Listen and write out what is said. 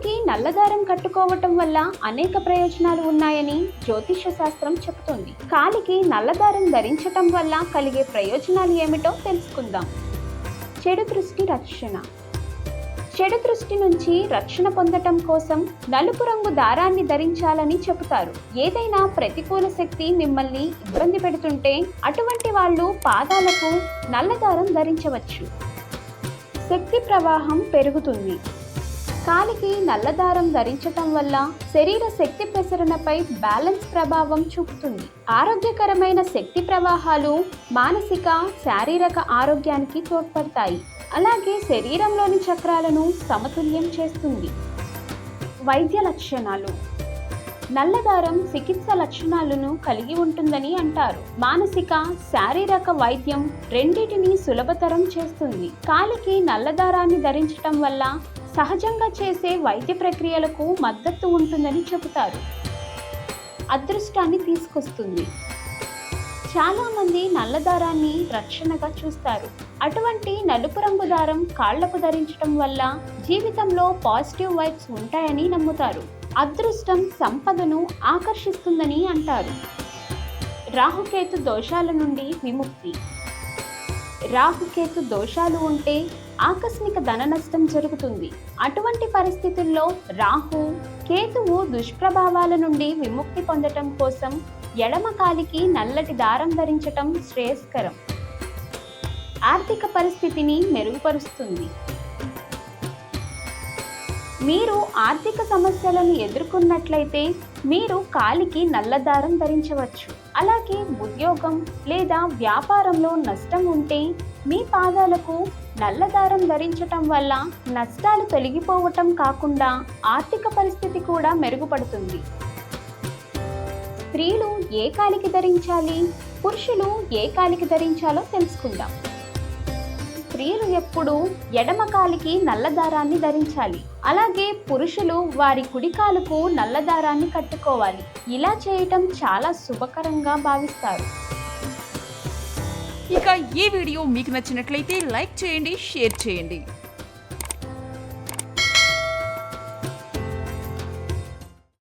కాలికి నల్లదారం కట్టుకోవటం వల్ల అనేక ప్రయోజనాలు ఉన్నాయని జ్యోతిష్య శాస్త్రం చెబుతుంది. కాలికి నల్లదారం ధరించటం వల్ల కలిగే ప్రయోజనాలు ఏమిటో తెలుసుకుందాం. చెడు దృష్టి రక్షణ. చెడు దృష్టి నుంచి రక్షణ పొందటం కోసం నలుపు రంగు దారాన్ని ధరించాలని చెబుతారు. ఏదైనా ప్రతికూల శక్తి మిమ్మల్ని ఇబ్బంది పెడుతుంటే అటువంటి వాళ్ళు పాదాలకు నల్లదారం ధరించవచ్చు. శక్తి ప్రవాహం పెరుగుతుంది. కాలికి నల్లదారం ధరించటం వల్ల శరీర శక్తి ప్రసరణపై బ్యాలెన్స్ ప్రభావం చూపుతుంది. ఆరోగ్యకరమైన శక్తి ప్రవాహాలు మానసిక శారీరక ఆరోగ్యానికి తోడ్పడతాయి. అలాగే శరీరంలోని చక్రాలను సమతుల్యం చేస్తుంది. వైద్య లక్షణాలు. నల్లదారం చికిత్స లక్షణాలను కలిగి ఉంటుందని అంటారు. మానసిక శారీరక వైద్యం రెండింటిని సులభతరం చేస్తుంది. కాలికి నల్లదారాన్ని ధరించటం వల్ల సహజంగా చేసే వైద్య ప్రక్రియలకు మద్దతు ఉంటుందని చెబుతారు. అదృష్టాన్ని తీసుకొస్తుంది. చాలామంది నల్ల దారాన్ని రక్షణగా చూస్తారు. అటువంటి నలుపు రంగు దారం కాళ్ళకు ధరించడం వల్ల జీవితంలో పాజిటివ్ వైబ్స్ ఉంటాయని నమ్ముతారు. అదృష్టం సంపదను ఆకర్షిస్తుందని అంటారు. రాహుకేతు దోషాల నుండి విముక్తి. రాహుకేతు దోషాలు ఉంటే ఆకస్మిక ధన నష్టం జరుగుతుంది. అటువంటి పరిస్థితుల్లో రాహు కేతువు దుష్ప్రభావాల నుండి విముక్తి పొందటం కోసం ఎడమ కాలికి నల్లటి దారం ధరించటం శ్రేయస్కరం. ఆర్థిక పరిస్థితిని మెరుగుపరుస్తుంది. మీరు ఆర్థిక సమస్యలను ఎదుర్కొన్నట్లయితే మీరు కాలికి నల్లదారం ధరించవచ్చు. అలాగే ఉద్యోగం లేదా వ్యాపారంలో నష్టం ఉంటే మీ పాదాలకు నల్లదారం ధరించటం వల్ల నష్టాలు తొలగిపోవటం కాకుండా ఆర్థిక పరిస్థితి కూడా మెరుగుపడుతుంది. స్త్రీలు ఏ కాలికి ధరించాలి? పురుషులు ఏ కాలికి ధరించాలో తెలుసుకుందాం. స్త్రీలు ఎప్పుడు ఎడమ కాలికి నల్లదారాన్ని ధరించాలి. అలాగే పురుషులు వారి కుడికాలకు నల్ల నల్లదారాన్ని కట్టుకోవాలి. ఇలా చేయటం చాలా శుభకరంగా భావిస్తారు. ఇక ఈ వీడియో మీకు నచ్చినట్లయితే లైక్ చేయండి షేర్ చేయండి.